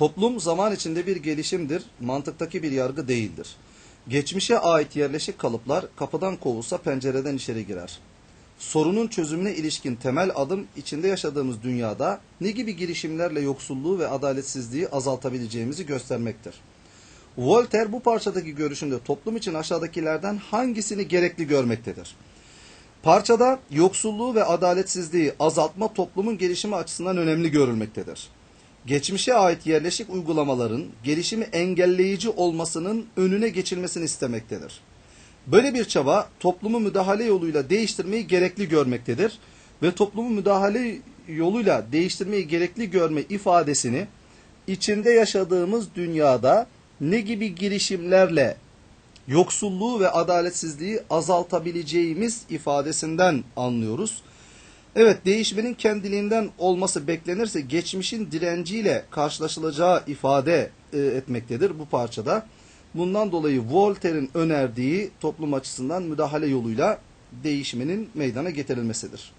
Toplum zaman içinde bir gelişimdir, mantıktaki bir yargı değildir. Geçmişe ait yerleşik kalıplar kapıdan kovulsa pencereden içeri girer. Sorunun çözümüne ilişkin temel adım içinde yaşadığımız dünyada ne gibi girişimlerle yoksulluğu ve adaletsizliği azaltabileceğimizi göstermektir. Voltaire bu parçadaki görüşünde toplum için aşağıdakilerden hangisini gerekli görmektedir? Parçada yoksulluğu ve adaletsizliği azaltma toplumun gelişimi açısından önemli görülmektedir. Geçmişe ait yerleşik uygulamaların gelişimi engelleyici olmasının önüne geçilmesini istemektedir. Böyle bir çaba toplumu müdahale yoluyla değiştirmeyi gerekli görmektedir ve toplumu müdahale yoluyla değiştirmeyi gerekli görme ifadesini içinde yaşadığımız dünyada ne gibi girişimlerle yoksulluğu ve adaletsizliği azaltabileceğimiz ifadesinden anlıyoruz. Evet değişmenin kendiliğinden olması beklenirse geçmişin direnciyle karşılaşılacağı ifade e, etmektedir bu parçada. Bundan dolayı Voltaire'in önerdiği toplum açısından müdahale yoluyla değişmenin meydana getirilmesidir.